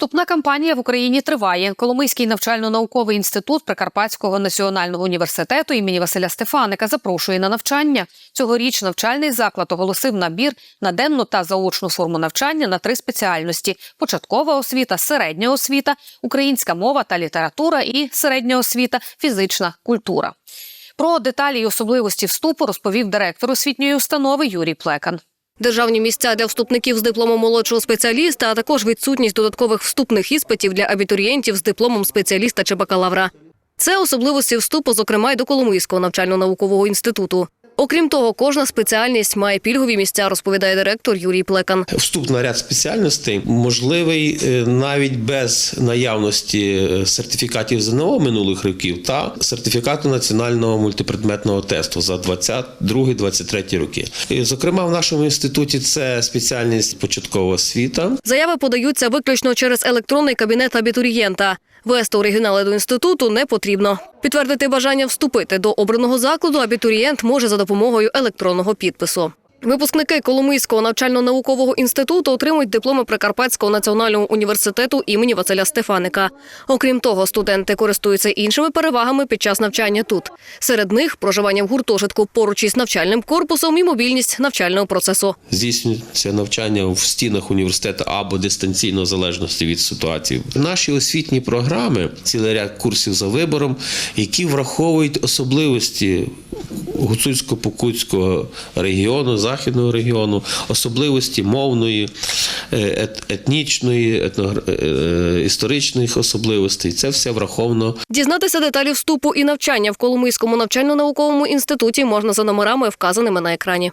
Вступна кампанія в Україні триває. Коломийський навчально-науковий інститут Прикарпатського національного університету імені Василя Стефаника запрошує на навчання. Цьогоріч навчальний заклад оголосив набір на денну та заочну форму навчання на три спеціальності: початкова освіта, середня освіта, українська мова та література і середня освіта, фізична культура. Про деталі й особливості вступу розповів директор освітньої установи Юрій Плекан. Державні місця для вступників з дипломом молодшого спеціаліста, а також відсутність додаткових вступних іспитів для абітурієнтів з дипломом спеціаліста чи бакалавра. Це особливості вступу, зокрема й до Коломийського навчально-наукового інституту. Окрім того, кожна спеціальність має пільгові місця, розповідає директор Юрій Плекан. Вступ на ряд спеціальностей можливий е, навіть без наявності е, сертифікатів ЗНО минулих років та сертифікату національного мультипредметного тесту за 22-23 роки. І, Зокрема, в нашому інституті це спеціальність початкова освіта. Заяви подаються виключно через електронний кабінет абітурієнта. Вести оригінали до інституту не потрібно. Підтвердити бажання вступити до обраного закладу абітурієнт може за допомогою електронного підпису. Випускники Коломийського навчально-наукового інституту отримують дипломи Прикарпатського національного університету імені Василя Стефаника. Окрім того, студенти користуються іншими перевагами під час навчання тут. Серед них проживання в гуртожитку поруч із навчальним корпусом і мобільність навчального процесу. Здійснюється навчання в стінах університету або дистанційно в залежності від ситуації. Наші освітні програми, цілий ряд курсів за вибором, які враховують особливості гуцульсько-покутського регіону, західного регіону, особливості мовної, е, ет- етнічної, етногра- е, історичних особливостей. Це все враховано Дізнатися деталі вступу і навчання в Коломийському навчально-науковому інституті можна за номерами, вказаними на екрані.